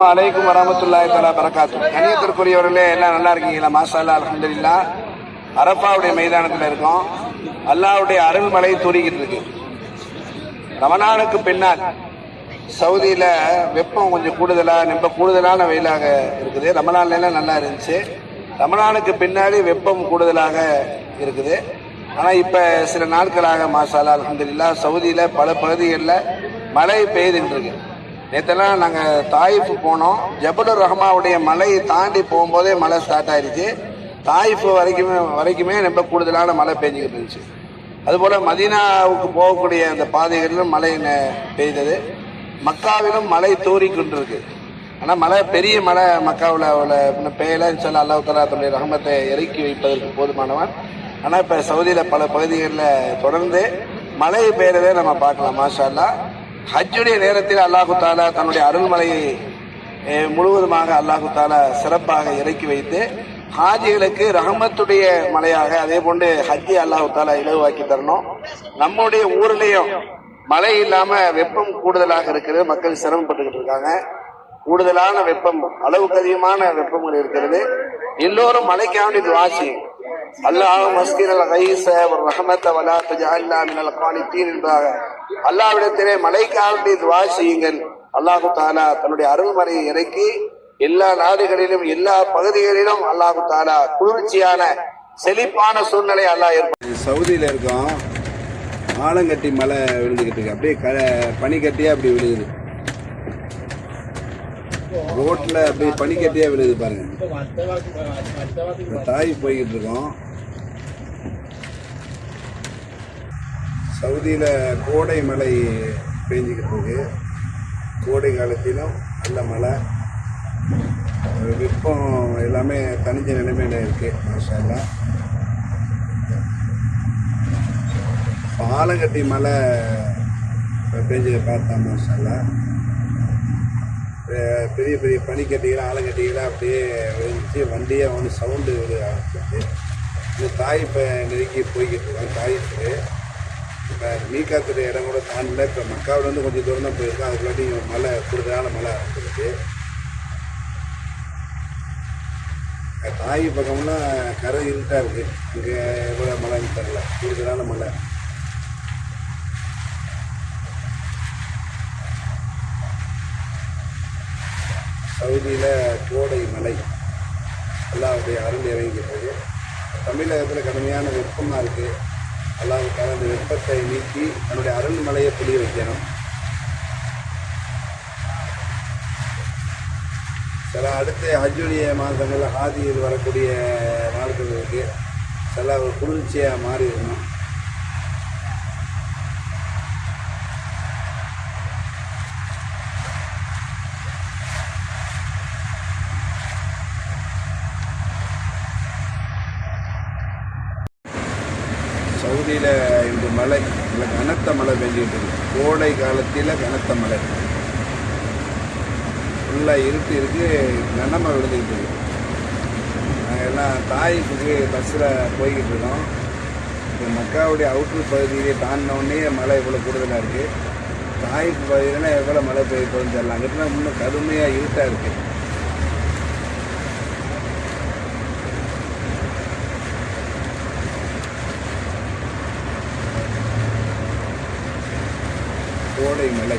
அலைக்கும் வரமத்துல்லாய் தலா பரகாத்து. கணியத்திற்குரியவர்களே எல்லாம் நல்லா இருக்கீங்களா? மாஷா அல்லாஹ் அரப்பாவுடைய மைதானத்தில் இருக்கோம். அல்லாஹ்வுடைய அருள்மலை தூரிக்கிட்டு இருக்கு. ரமணானுக்கு பின்னால் சவுதியில் வெப்பம் கொஞ்சம் கூடுதலாக ரொம்ப கூடுதலான வெயிலாக இருக்குது. ரமணான்லாம் எல்லாம் நல்லா இருந்துச்சு. ரமணானுக்கு பின்னாடி வெப்பம் கூடுதலாக இருக்குது. ஆனால் இப்போ சில நாட்களாக மாசாலா அலமதுல்லா சவுதியில் பல பகுதிகளில் மழை பெய்துட்டு இருக்கு. நேற்றெல்லாம் நாங்கள் தாயிஃபு போனோம். ஜபலுர் ரஹ்மாவுடைய மலையை தாண்டி போகும்போதே மழை ஸ்டார்ட் ஆயிடுச்சு தாயிஃபு வரைக்குமே வரைக்குமே ரொம்ப கூடுதலான மழை பெஞ்சிக்கிட்டு இருந்துச்சு. அதுபோல் மதீனாவுக்கு போகக்கூடிய அந்த பாதைகளிலும் மழை பெய்தது. மக்காவிலும் மழை தூறி கொண்டிருக்கு. ஆனால் மழை பெரிய மழை மக்காவில் உள்ள இன்னும் சொல்ல இன்ஷால்லா அல்லாஹ் தன்னுடைய ரஹமத்தை இறக்கி வைப்பதற்கு போதுமானவன். ஆனால் இப்போ சவுதியில் பல பகுதிகளில் தொடர்ந்து மழை பெய்யறதை நம்ம பார்க்கலாம். மாஷா ஹஜ்ஜுடைய நேரத்தில் அல்லாஹு தாலா தன்னுடைய அருள்மலையை முழுவதுமாக அல்லாஹு தாலா சிறப்பாக இறக்கி வைத்து ஹாஜிகளுக்கு ரஹமத்துடைய மலையாக அதே போன்று ஹஜ்ஜி அல்லாஹு தாலா இலவாக்கி தரணும். நம்முடைய ஊர்லேயும் மழை இல்லாம வெப்பம் கூடுதலாக இருக்கிறது. மக்கள் சிரமப்பட்டுக்கிட்டு இருக்காங்க. கூடுதலான வெப்பம் அளவுக்கு அதிகமான வெப்பங்கள் இருக்கிறது. எல்லோரும் மழைக்காண்டி துவாசி அல்லாஹ் அல்லாஹ் மஸ்கிரல் கைச ஒரு ரஹமத்த வலா தஜஅல்னா மினல் கானித்தீன் என்பதாக அல்லாவிடத்திலே மழைக்காண்டி துவா செய்யுங்கள். அல்லாஹு தாலா தன்னுடைய அருள்மறையை இறக்கி எல்லா நாடுகளிலும் எல்லா பகுதிகளிலும் அல்லாஹு தாலா குளிர்ச்சியான செழிப்பான சூழ்நிலை அல்லாஹ் ஏற்படுத்தி சவுதியில இருக்கோம். ஆலங்கட்டி மலை விழுந்துக்கிட்டு இருக்கு. அப்படியே க பனிக்கட்டியா அப்படி விழுகுது. ரோட்ல அப்படியே பனிக்கட்டியா விழுகுது பாருங்க. தாய் போய்கிட்டு இருக்கோம். சவுதியில் கோடை மழை பெஞ்சிக்கிட்டு இருக்கு. கோடை காலத்திலும் நல்ல மழை. வெப்பம் எல்லாமே தனிஞ்ச நிலைமையில இருக்குது மாஷா பாலங்கட்டி ஆலங்கட்டி மழை பெஞ்சதை பார்த்தா மாஷால்லா பெரிய பெரிய பனிக்கட்டிகள் ஆலங்கட்டிகளாக அப்படியே விழுந்துச்சு வண்டியே வந்து சவுண்டு விட இந்த தாய் இப்போ நெருங்கி போய்கிட்டு இருக்கோம் தாய்ப்பு இப்போ மீக்காத்துடைய இடம் கூட தாண்டில் இப்போ மக்காவிலேருந்து கொஞ்சம் தூரம் தான் போயிருக்கோம் அதுக்குள்ளாட்டி மழை கூடுதலான மழை ஆரம்பிச்சிருக்கு தாய் பக்கம்லாம் கரை இருட்டாக இருக்குது இங்கே எவ்வளோ மழைன்னு தெரில கூடுதலான மழை சவுதியில் கோடை மலை. எல்லாம் அப்படியே அருள் இறங்கிக்கிறது தமிழகத்தில் கடுமையான வெப்பமாக இருக்குது அல்லாவுக்கான அந்த வெப்பத்தை நீக்கி தன்னுடைய அருள்மலையை புரிய வைக்கணும். சில அடுத்த ஹஜ்ஜுடைய மாதங்கள் ஆதியில் வரக்கூடிய நாட்களுக்கு சில குளிர்ச்சியாக மாறி இருக்கணும். சவுதியில் இன்று மழை இல்லை கனத்த மழை பெஞ்சிட்டு இருக்கு. கோடை காலத்தில் கனத்த மழை ஃபுல்லாக இருட்டு இருக்கு கனமாக விழுந்துக்கிட்டு இருக்கு. நாங்கள் எல்லாம் தாய்ப்புக்கு பஸ்ஸில் போய்கிட்டு இருக்கோம். இப்போ மக்காவுடைய அவுட்ரு பகுதியை தாண்டினோடனே மழை இவ்வளோ கூடுதலாக இருக்குது தாய்ப்பு பகுதியில் எவ்வளோ மழை பெய்ய போகுதுன்னு தெரியல. அங்கிட்ட இன்னும் கடுமையாக இருட்டாக இருக்குது கோடை மலை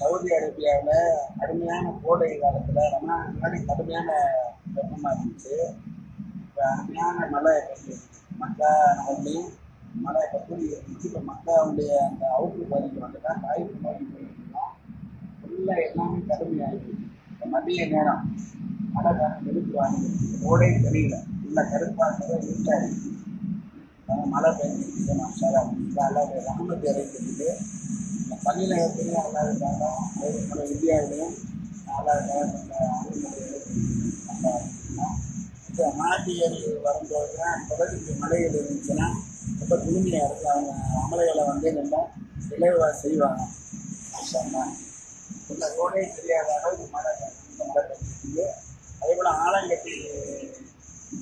சவுதி அரேபியாவில் கடுமையான கோடை காலத்தில் ரொம்ப முன்னாடி கடுமையான வெப்பமாக இருந்துச்சு. இப்போ அருமையான மழை பெய்யுது மக்கா நகர்லையும் மழை இப்போ கூடி இருந்துச்சு. இப்போ மக்காவுடைய அந்த அவுட்டு பாதிப்பு வந்து தான் தாய்ப்பு நோக்கி ஃபுல்லாக எல்லாமே கடுமையாகிடுச்சு இப்போ மதிய நேரம். மழை காலம் வாங்கிடுச்சு கோடை தெரியல ஃபுல்லாக கருப்பாக இருட்டாக இருக்குது அஹ் மழை சார் மாஷாலா அல்லாத ரஹமத் இறங்கிருக்கு இந்த எப்படியும் நல்லா இருக்காங்க அதே இந்தியாவிலையும் நல்லா இருக்காங்க நம்ம மாட்டியல் ஏறி வரும்போது தான் தொடர்ந்து மலைகள் இருந்துச்சுன்னா ரொம்ப குளுமையாக இருக்கும். அவங்க அமலைகளை வந்து நல்லா விளைவாக செய்வாங்க. மாஷா இந்த ரோடே தெரியாத அளவுக்கு மழை இந்த மழை பெஞ்சிருக்கு அதே போல் ஆலங்கட்டி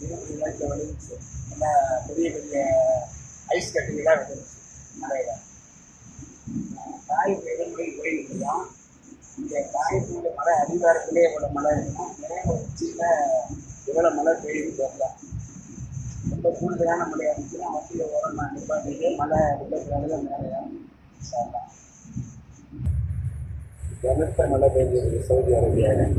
இருபது நாளைக்கு நல்லா பெரிய பெரிய ஐஸ் கட்டிலாம் விழுந்துச்சு மழையில். இடங்களை இந்த தாய்ப்புள்ள மலை அடிவாரத்திலே இவ்வளோ மழை இருக்கும். நிறைய உச்சியில் இவ்வளோ மழை பெய்யுது தெரியல. ரொம்ப கூடுதலான மழையாக இருந்துச்சுன்னா வண்டியில் ஓரம் நான் நிப்பாட்டிட்டு மழை விளையாடுறது மேலே சாப்பிடலாம் கனத்த மழை பெய்ஞ்சது சவுதி அரேபியாவில்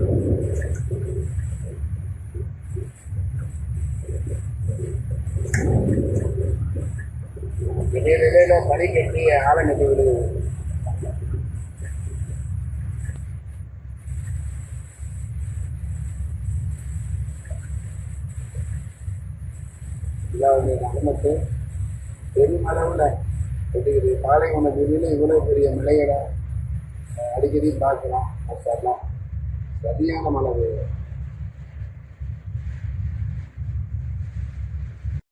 இடையில பனி கட்டி ஆலங்கட்டி விழுது. இதாவது நமக்கு பெருமளவில் பெறுகிறது பாலைவன பகுதியில் இவ்வளோ பெரிய மலைகளை அடிக்கடி பார்க்கலாம் மாஷா சரியான மழை